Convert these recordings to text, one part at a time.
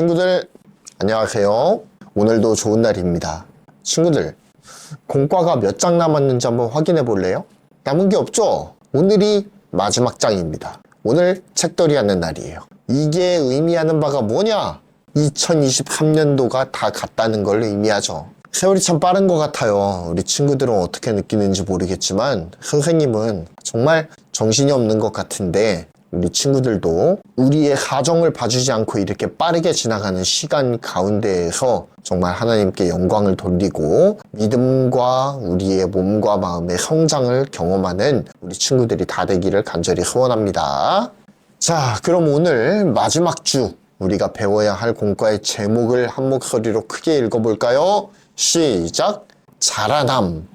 친구들 안녕하세요. 오늘도 좋은 날입니다. 친구들 공과가 몇 장 남았는지 한번 확인해 볼래요? 남은 게 없죠? 오늘이 마지막 장입니다. 오늘 책덜이 하는 날이에요. 이게 의미하는 바가 뭐냐? 2023년도가 다 갔다는 걸 의미하죠. 세월이 참 빠른 것 같아요. 우리 친구들은 어떻게 느끼는지 모르겠지만 선생님은 정말 정신이 없는 것 같은데 우리 친구들도 우리의 가정을 봐주지 않고 이렇게 빠르게 지나가는 시간 가운데에서 정말 하나님께 영광을 돌리고 믿음과 우리의 몸과 마음의 성장을 경험하는 우리 친구들이 다 되기를 간절히 소원합니다. 자, 그럼 오늘 마지막 주 우리가 배워야 할 공과의 제목을 한 목소리로 크게 읽어볼까요? 시작! 자라남.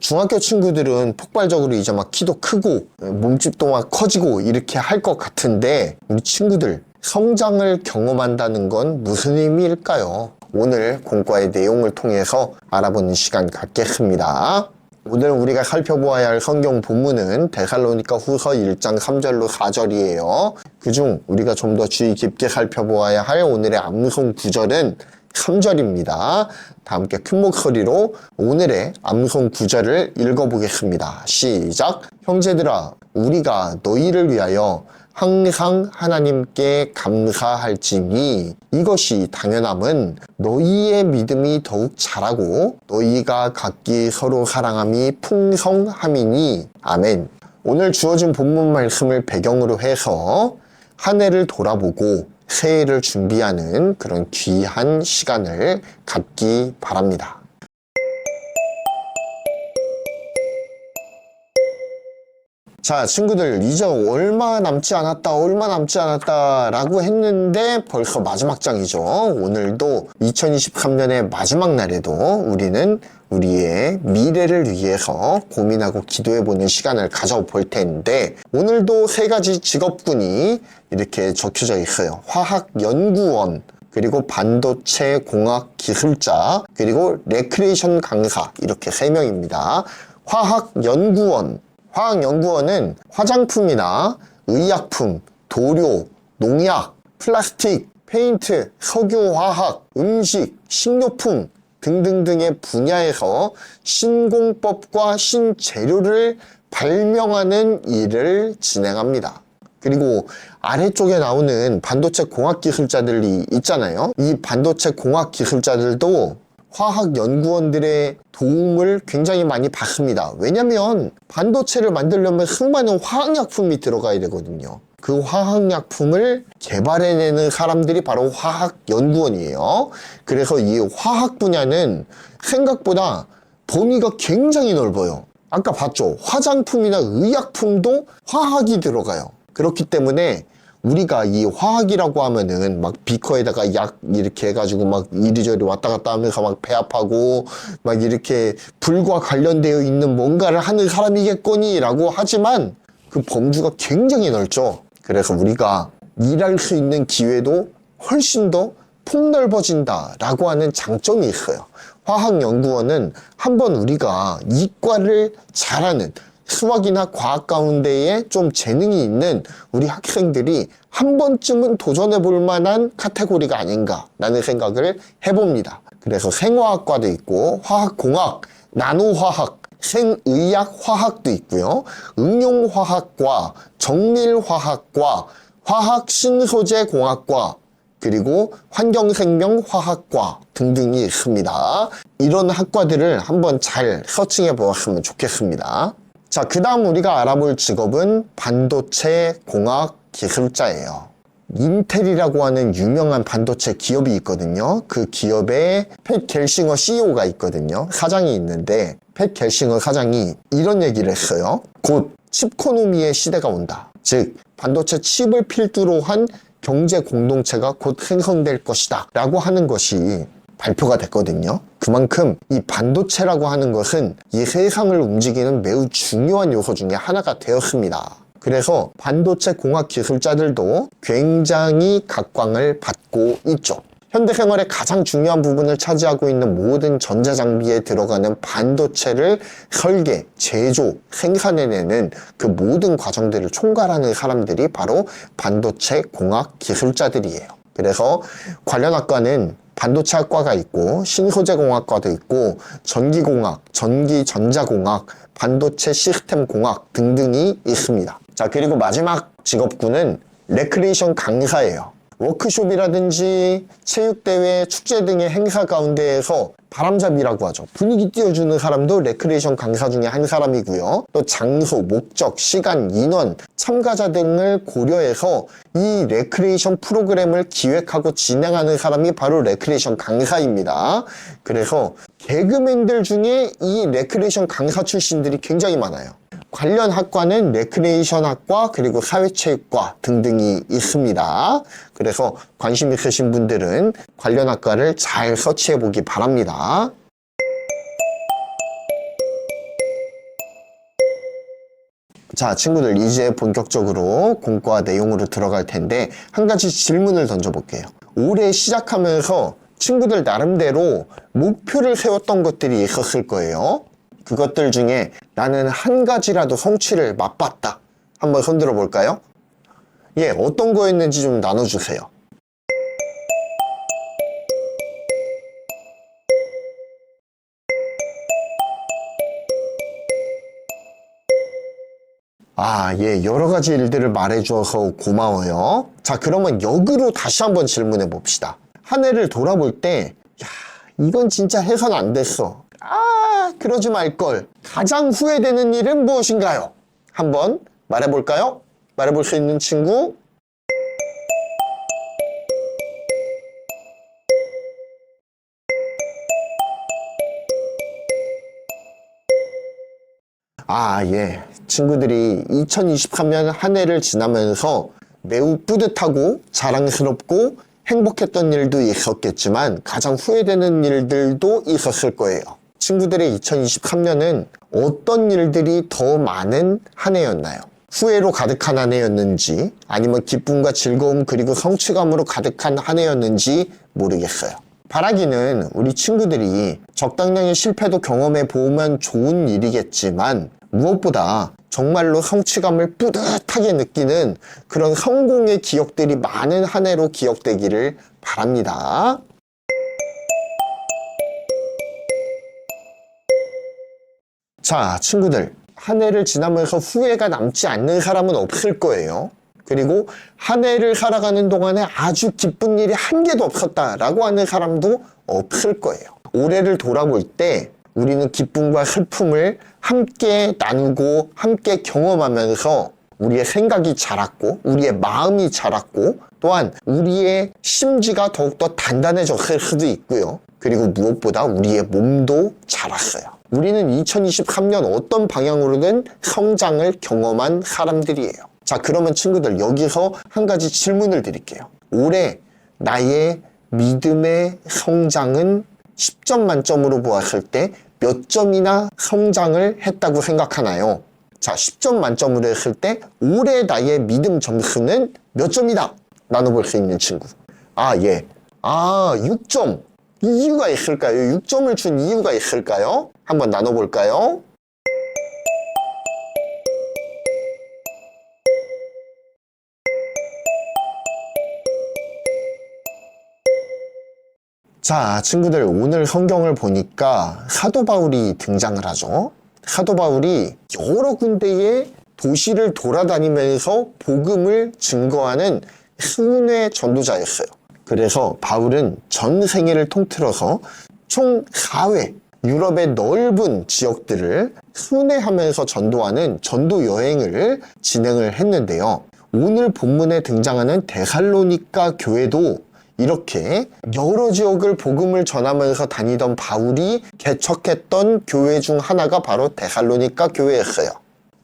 중학교 친구들은 폭발적으로 이제 막 키도 크고 몸집도 막 커지고 이렇게 할 것 같은데 우리 친구들 성장을 경험한다는 건 무슨 의미일까요? 오늘 공과의 내용을 통해서 알아보는 시간 갖겠습니다. 오늘 우리가 살펴보아야 할 성경 본문은 데살로니가 후서 1장 3절로 4절이에요. 그중 우리가 좀 더 주의 깊게 살펴보아야 할 오늘의 암송 구절은 3절입니다. 다 함께 큰 목소리로 오늘의 암송 구절을 읽어보겠습니다. 시작! 형제들아, 우리가 너희를 위하여 항상 하나님께 감사할지니 이것이 당연함은 너희의 믿음이 더욱 자라고 너희가 각기 서로 사랑함이 풍성함이니 아멘. 오늘 주어진 본문 말씀을 배경으로 해서 한 해를 돌아보고 새해를 준비하는 그런 귀한 시간을 갖기 바랍니다. 자, 친구들, 이제 얼마 남지 않았다, 얼마 남지 않았다, 라고 했는데 벌써 마지막 장이죠. 오늘도 2023년의 마지막 날에도 우리는 우리의 미래를 위해서 고민하고 기도해보는 시간을 가져볼 텐데, 오늘도 세 가지 직업군이 이렇게 적혀져 있어요. 화학연구원, 그리고 반도체 공학 기술자, 그리고 레크레이션 강사, 이렇게 세 명입니다. 화학연구원, 화학연구원은 화장품이나 의약품, 도료, 농약, 플라스틱, 페인트, 석유화학, 음식, 식료품 등등등의 분야에서 신공법과 신재료를 발명하는 일을 진행합니다. 그리고 아래쪽에 나오는 반도체 공학 기술자들이 있잖아요. 이 반도체 공학 기술자들도 화학 연구원들의 도움을 굉장히 많이 받습니다. 왜냐면 반도체를 만들려면 수많은 화학약품이 들어가야 되거든요. 그 화학약품을 개발해내는 사람들이 바로 화학연구원이에요. 그래서 이 화학 분야는 생각보다 범위가 굉장히 넓어요. 아까 봤죠? 화장품이나 의약품도 화학이 들어가요. 그렇기 때문에 우리가 이 화학이라고 하면은 막 비커에다가 약 이렇게 해가지고 막 이리저리 왔다 갔다 하면서 막배 아파고 막 이렇게 불과 관련되어 있는 뭔가를 하는 사람이겠거니라고 하지만 그 범주가 굉장히 넓죠. 그래서 우리가 일할 수 있는 기회도 훨씬 더 폭넓어진다라고 하는 장점이 있어요. 화학연구원은 한번 우리가 이과를 잘하는 수학이나 과학 가운데에 좀 재능이 있는 우리 학생들이 한 번쯤은 도전해 볼 만한 카테고리가 아닌가라는 생각을 해봅니다. 그래서 생화학과도 있고 화학공학, 나노화학, 생의학 화학도 있고요. 응용화학과, 정밀화학과, 화학신소재공학과, 그리고 환경생명화학과 등등이 있습니다. 이런 학과들을 한번 잘 서칭해 보았으면 좋겠습니다. 자, 그 다음 우리가 알아볼 직업은 반도체 공학 기술자예요. 인텔이라고 하는 유명한 반도체 기업이 있거든요. 그 기업에 팻 겔싱어 CEO가 있거든요. 사장이 있는데 팻 겔싱어 사장이 이런 얘기를 했어요. 곧 칩코노미의 시대가 온다. 즉 반도체 칩을 필두로 한 경제 공동체가 곧 생성될 것이다. 라고 하는 것이 발표가 됐거든요. 그만큼 이 반도체라고 하는 것은 이 세상을 움직이는 매우 중요한 요소 중에 하나가 되었습니다. 그래서 반도체 공학 기술자들도 굉장히 각광을 받고 있죠. 현대 생활의 가장 중요한 부분을 차지하고 있는 모든 전자장비에 들어가는 반도체를 설계, 제조, 생산해내는 그 모든 과정들을 총괄하는 사람들이 바로 반도체 공학 기술자들이에요. 그래서 관련 학과는 반도체 학과가 있고 신소재공학과도 있고 전기공학, 전기전자공학, 반도체 시스템 공학 등등이 있습니다. 자, 그리고 마지막 직업군은 레크레이션 강사예요. 워크숍이라든지 체육대회, 축제 등의 행사 가운데에서 바람잡이라고 하죠. 분위기 띄워주는 사람도 레크레이션 강사 중에 한 사람이고요. 또 장소, 목적, 시간, 인원, 참가자 등을 고려해서 이 레크레이션 프로그램을 기획하고 진행하는 사람이 바로 레크레이션 강사입니다. 그래서 개그맨들 중에 이 레크레이션 강사 출신들이 굉장히 많아요. 관련 학과는 레크레이션 학과 그리고 사회체육과 등등이 있습니다. 그래서 관심 있으신 분들은 관련 학과를 잘 서치해 보기 바랍니다. 자, 친구들 이제 본격적으로 공과 내용으로 들어갈 텐데 한 가지 질문을 던져볼게요. 올해 시작하면서 친구들 나름대로 목표를 세웠던 것들이 있었을 거예요. 그것들 중에 나는 한 가지라도 성취를 맛봤다. 한번 손들어 볼까요? 예, 어떤 거였는지 좀 나눠주세요. 아, 예, 여러 가지 일들을 말해줘서 고마워요. 자, 그러면 역으로 다시 한번 질문해 봅시다. 한 해를 돌아볼 때, 야, 이건 진짜 해선 안 됐어. 아, 그러지 말걸. 가장 후회되는 일은 무엇인가요? 한번 말해볼까요? 말해볼 수 있는 친구? 아, 예. 친구들이 2023년 한 해를 지나면서 매우 뿌듯하고 자랑스럽고 행복했던 일도 있었겠지만 가장 후회되는 일들도 있었을 거예요. 친구들의 2023년은 어떤 일들이 더 많은 한 해였나요? 후회로 가득한 한 해였는지 아니면 기쁨과 즐거움 그리고 성취감으로 가득한 한 해였는지 모르겠어요. 바라기는 우리 친구들이 적당량의 실패도 경험해 보면 좋은 일이겠지만 무엇보다 정말로 성취감을 뿌듯하게 느끼는 그런 성공의 기억들이 많은 한 해로 기억되기를 바랍니다. 자, 친구들. 한 해를 지나면서 후회가 남지 않는 사람은 없을 거예요. 그리고 한 해를 살아가는 동안에 아주 기쁜 일이 한 개도 없었다라고 하는 사람도 없을 거예요. 올해를 돌아볼 때 우리는 기쁨과 슬픔을 함께 나누고 함께 경험하면서 우리의 생각이 자랐고 우리의 마음이 자랐고 또한 우리의 심지가 더욱더 단단해졌을 수도 있고요. 그리고 무엇보다 우리의 몸도 자랐어요. 우리는 2023년 어떤 방향으로든 성장을 경험한 사람들이에요. 자, 그러면 친구들 여기서 한 가지 질문을 드릴게요. 올해 나의 믿음의 성장은 10점 만점으로 보았을 때 몇 점이나 성장을 했다고 생각하나요? 자, 10점 만점으로 했을 때 올해 나의 믿음 점수는 몇 점이다? 나눠볼 수 있는 친구. 아, 예. 아, 6점. 이유가 있을까요? 6점을 준 이유가 있을까요? 한번 나눠볼까요? 자, 친구들, 오늘 성경을 보니까 사도 바울이 등장을 하죠. 사도 바울이 여러 군데의 도시를 돌아다니면서 복음을 증거하는 순회 전도자였어요. 그래서 바울은 전 생애를 통틀어서 총 4회 유럽의 넓은 지역들을 순회하면서 전도하는 전도 여행을 진행을 했는데요. 오늘 본문에 등장하는 데살로니카 교회도 이렇게 여러 지역을 복음을 전하면서 다니던 바울이 개척했던 교회 중 하나가 바로 데살로니카 교회였어요.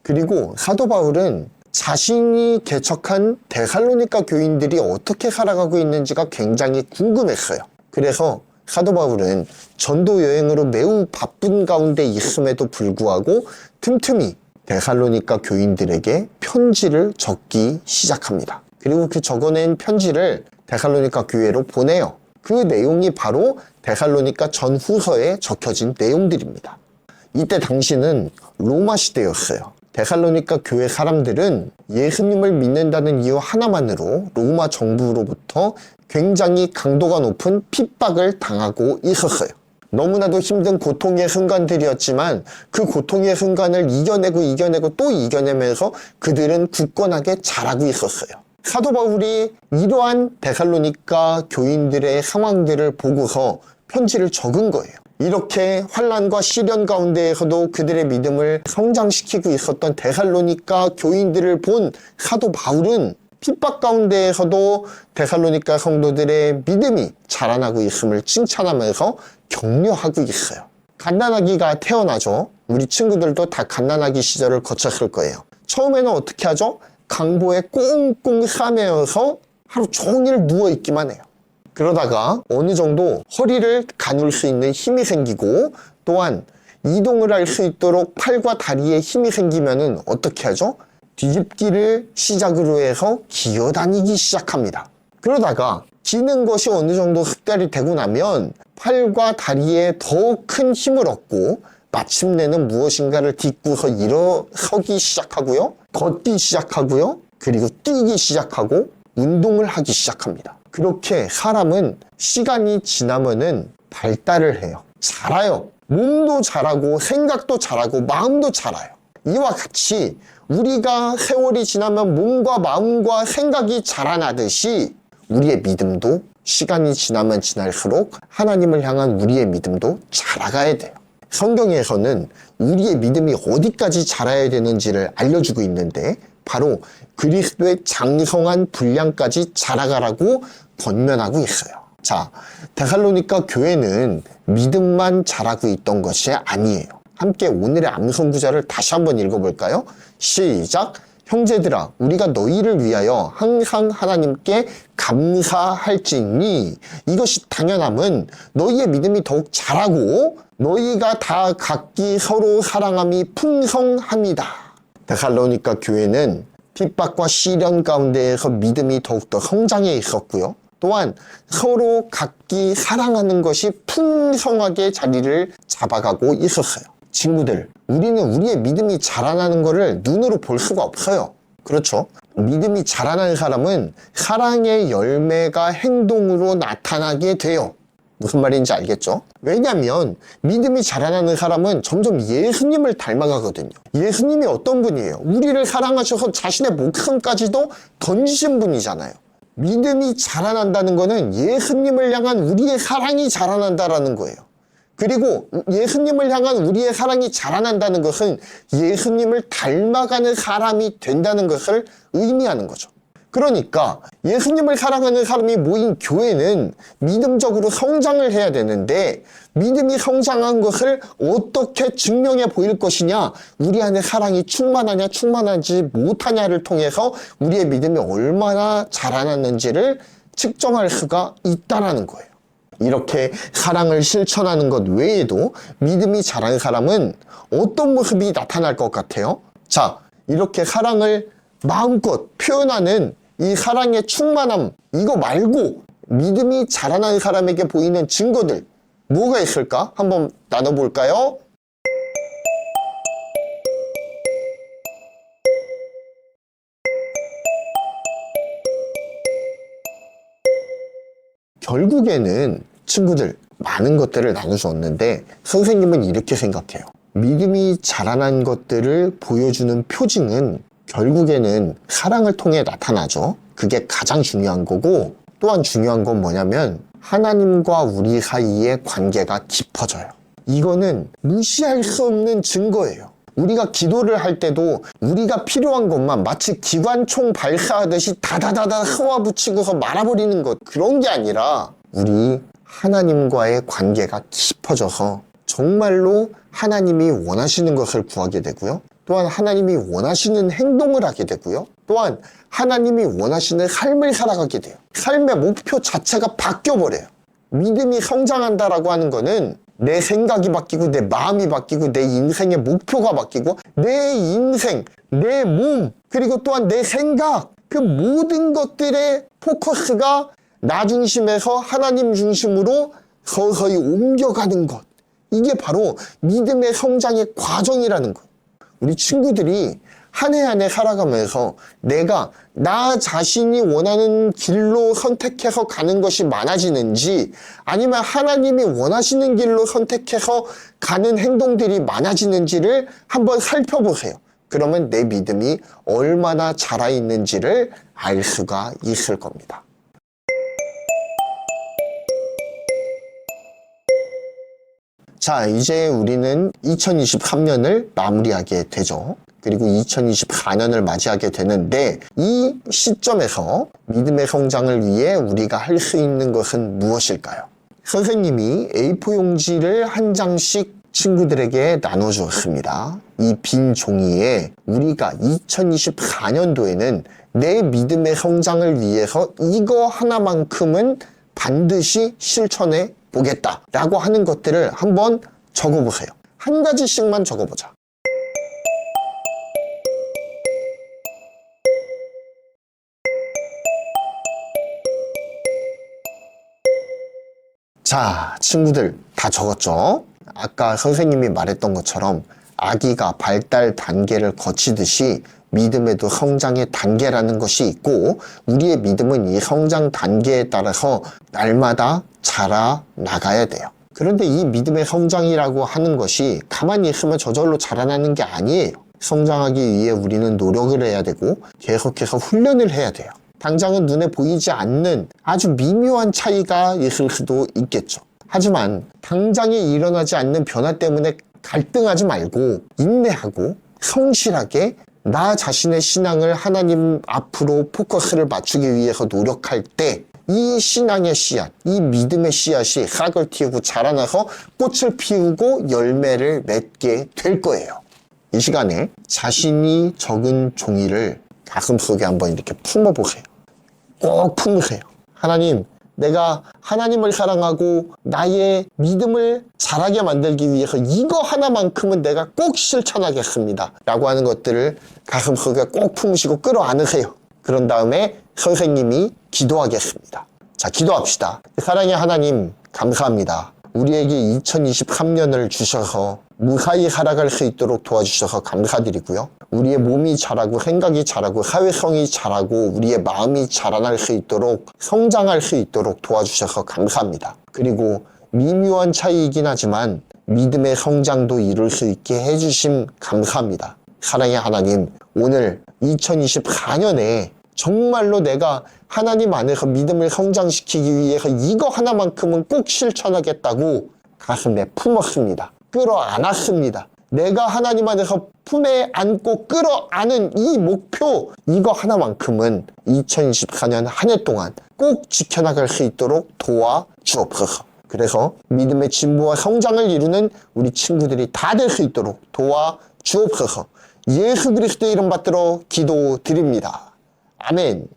그리고 사도 바울은 자신이 개척한 데살로니카 교인들이 어떻게 살아가고 있는지가 굉장히 궁금했어요. 그래서 사도 바울은 전도 여행으로 매우 바쁜 가운데 있음에도 불구하고 틈틈이 데살로니카 교인들에게 편지를 적기 시작합니다. 그리고 그 적어낸 편지를 데살로니카 교회로 보내요. 그 내용이 바로 데살로니카 전후서에 적혀진 내용들입니다. 이때 당시는 로마 시대였어요. 데살로니가 교회 사람들은 예수님을 믿는다는 이유 하나만으로 로마 정부로부터 굉장히 강도가 높은 핍박을 당하고 있었어요. 너무나도 힘든 고통의 순간들이었지만 그 고통의 순간을 이겨내고 이겨내고 또 이겨내면서 그들은 굳건하게 자라고 있었어요. 사도 바울이 이러한 데살로니가 교인들의 상황들을 보고서 편지를 적은 거예요. 이렇게 환란과 시련 가운데에서도 그들의 믿음을 성장시키고 있었던 데살로니가 교인들을 본 사도 바울은 핍박 가운데에서도 데살로니가 성도들의 믿음이 자라나고 있음을 칭찬하면서 격려하고 있어요. 갓난아기가 태어나죠. 우리 친구들도 다 갓난아기 시절을 거쳤을 거예요. 처음에는 어떻게 하죠? 강보에 꽁꽁 싸매어서 하루 종일 누워있기만 해요. 그러다가 어느 정도 허리를 가눌 수 있는 힘이 생기고 또한 이동을 할 수 있도록 팔과 다리에 힘이 생기면은 어떻게 하죠? 뒤집기를 시작으로 해서 기어다니기 시작합니다. 그러다가 기는 것이 어느 정도 흑달이 되고 나면 팔과 다리에 더 큰 힘을 얻고 마침내는 무엇인가를 딛고서 일어서기 시작하고요. 걷기 시작하고요. 그리고 뛰기 시작하고 운동을 하기 시작합니다. 그렇게 사람은 시간이 지나면은 발달을 해요. 자라요. 몸도 자라고 생각도 자라고 마음도 자라요. 이와 같이 우리가 세월이 지나면 몸과 마음과 생각이 자라나듯이 우리의 믿음도 시간이 지나면 지날수록 하나님을 향한 우리의 믿음도 자라가야 돼요. 성경에서는 우리의 믿음이 어디까지 자라야 되는지를 알려주고 있는데 바로 그리스도의 장성한 분량까지 자라가라고 권면하고 있어요. 자, 데살로니가 교회는 믿음만 자라고 있던 것이 아니에요. 함께 오늘의 암송 구절을 다시 한번 읽어볼까요? 시작. 형제들아, 우리가 너희를 위하여 항상 하나님께 감사할지니 이것이 당연함은 너희의 믿음이 더욱 자라고 너희가 다 각기 서로 사랑함이 풍성합니다. 데살로니가 교회는 핍박과 시련 가운데에서 믿음이 더욱더 성장해 있었고요. 또한 서로 각기 사랑하는 것이 풍성하게 자리를 잡아가고 있었어요. 친구들, 우리는 우리의 믿음이 자라나는 것을 눈으로 볼 수가 없어요. 그렇죠? 믿음이 자라나는 사람은 사랑의 열매가 행동으로 나타나게 돼요. 무슨 말인지 알겠죠? 왜냐면 믿음이 자라나는 사람은 점점 예수님을 닮아가거든요. 예수님이 어떤 분이에요? 우리를 사랑하셔서 자신의 목숨까지도 던지신 분이잖아요. 믿음이 자라난다는 것은 예수님을 향한 우리의 사랑이 자라난다라는 거예요. 그리고 예수님을 향한 우리의 사랑이 자라난다는 것은 예수님을 닮아가는 사람이 된다는 것을 의미하는 거죠. 그러니까 예수님을 사랑하는 사람이 모인 교회는 믿음적으로 성장을 해야 되는데 믿음이 성장한 것을 어떻게 증명해 보일 것이냐 우리 안에 사랑이 충만하냐 충만하지 못하냐를 통해서 우리의 믿음이 얼마나 자라났는지를 측정할 수가 있다라는 거예요. 이렇게 사랑을 실천하는 것 외에도 믿음이 자란 사람은 어떤 모습이 나타날 것 같아요? 자, 이렇게 사랑을 마음껏 표현하는 이 사랑의 충만함, 이거 말고 믿음이 자라난 사람에게 보이는 증거들, 뭐가 있을까? 한번 나눠볼까요? 결국에는 친구들 많은 것들을 나눠주었는데 선생님은 이렇게 생각해요. 믿음이 자라난 것들을 보여주는 표징은 결국에는 사랑을 통해 나타나죠. 그게 가장 중요한 거고 또한 중요한 건 뭐냐면 하나님과 우리 사이의 관계가 깊어져요. 이거는 무시할 수 없는 증거예요. 우리가 기도를 할 때도 우리가 필요한 것만 마치 기관총 발사하듯이 다다다다 쏘아 붙이고서 말아버리는 것 그런 게 아니라 우리 하나님과의 관계가 깊어져서 정말로 하나님이 원하시는 것을 구하게 되고요. 또한 하나님이 원하시는 행동을 하게 되고요. 또한 하나님이 원하시는 삶을 살아가게 돼요. 삶의 목표 자체가 바뀌어버려요. 믿음이 성장한다라고 하는 거는 내 생각이 바뀌고 내 마음이 바뀌고 내 인생의 목표가 바뀌고 내 인생, 내 몸, 그리고 또한 내 생각 그 모든 것들의 포커스가 나 중심에서 하나님 중심으로 서서히 옮겨가는 것. 이게 바로 믿음의 성장의 과정이라는 거예요. 우리 친구들이 한 해 한 해 살아가면서 내가 나 자신이 원하는 길로 선택해서 가는 것이 많아지는지 아니면 하나님이 원하시는 길로 선택해서 가는 행동들이 많아지는지를 한번 살펴보세요. 그러면 내 믿음이 얼마나 자라 있는지를 알 수가 있을 겁니다. 자, 이제 우리는 2023년을 마무리하게 되죠. 그리고 2024년을 맞이하게 되는데 이 시점에서 믿음의 성장을 위해 우리가 할 수 있는 것은 무엇일까요? 선생님이 A4 용지를 한 장씩 친구들에게 나눠주었습니다. 이 빈 종이에 우리가 2024년도에는 내 믿음의 성장을 위해서 이거 하나만큼은 반드시 실천해 보겠다 라고 하는 것들을 한번 적어보세요. 한 가지씩만 적어보자. 자, 친구들 다 적었죠? 아까 선생님이 말했던 것처럼 아기가 발달 단계를 거치듯이 믿음에도 성장의 단계라는 것이 있고 우리의 믿음은 이 성장 단계에 따라서 날마다 자라 나가야 돼요. 그런데 이 믿음의 성장이라고 하는 것이 가만히 있으면 저절로 자라나는 게 아니에요. 성장하기 위해 우리는 노력을 해야 되고 계속해서 훈련을 해야 돼요. 당장은 눈에 보이지 않는 아주 미묘한 차이가 있을 수도 있겠죠. 하지만 당장에 일어나지 않는 변화 때문에 갈등하지 말고 인내하고 성실하게 나 자신의 신앙을 하나님 앞으로 포커스를 맞추기 위해서 노력할 때 이 신앙의 씨앗, 이 믿음의 씨앗이 싹을 틔우고 자라나서 꽃을 피우고 열매를 맺게 될 거예요. 이 시간에 자신이 적은 종이를 가슴 속에 한번 이렇게 품어보세요. 꼭 품으세요. 하나님, 내가 하나님을 사랑하고 나의 믿음을 자라게 만들기 위해서 이거 하나만큼은 내가 꼭 실천하겠습니다. 라고 하는 것들을 가슴속에 꼭 품으시고 끌어안으세요. 그런 다음에 선생님이 기도하겠습니다. 자, 기도합시다. 사랑의 하나님, 감사합니다. 우리에게 2023년을 주셔서 무사히 살아갈 수 있도록 도와주셔서 감사드리고요. 우리의 몸이 자라고 생각이 자라고 사회성이 자라고 우리의 마음이 자라날 수 있도록 성장할 수 있도록 도와주셔서 감사합니다. 그리고 미묘한 차이이긴 하지만 믿음의 성장도 이룰 수 있게 해주심 감사합니다. 사랑의 하나님, 오늘 2024년에 정말로 내가 하나님 안에서 믿음을 성장시키기 위해서 이거 하나만큼은 꼭 실천하겠다고 가슴에 품었습니다. 끌어안았습니다. 내가 하나님 안에서 품에 안고 끌어안은 이 목표, 이거 하나만큼은 2024년 한 해 동안 꼭 지켜나갈 수 있도록 도와주옵소서. 그래서 믿음의 진보와 성장을 이루는 우리 친구들이 다 될 수 있도록 도와주옵소서. 예수 그리스도의 이름 받들어 기도드립니다. 아멘.